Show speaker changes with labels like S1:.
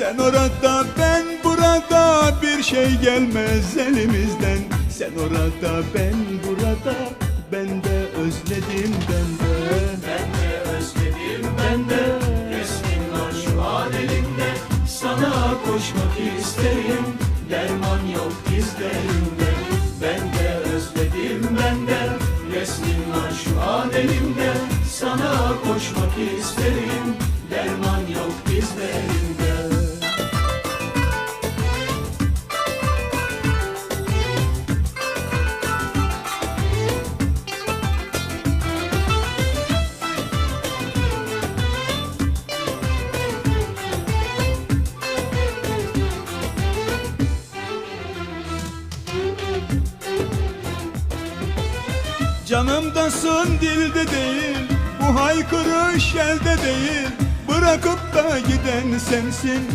S1: Sen orada ben burada. Bir şey gelmez elimizden. Sen orada ben burada. Ben de özledim ben de.
S2: Ben de özledim ben de. Resmin var şu an elimde Sana koşmak isterim. Derman yok dizlerimde Ben de özledim ben de. Resmin var şu an elimde Sana koşmak isterim
S1: Canımdasın dilde değil Bu haykırış elde değil. Bırakıp da giden sensin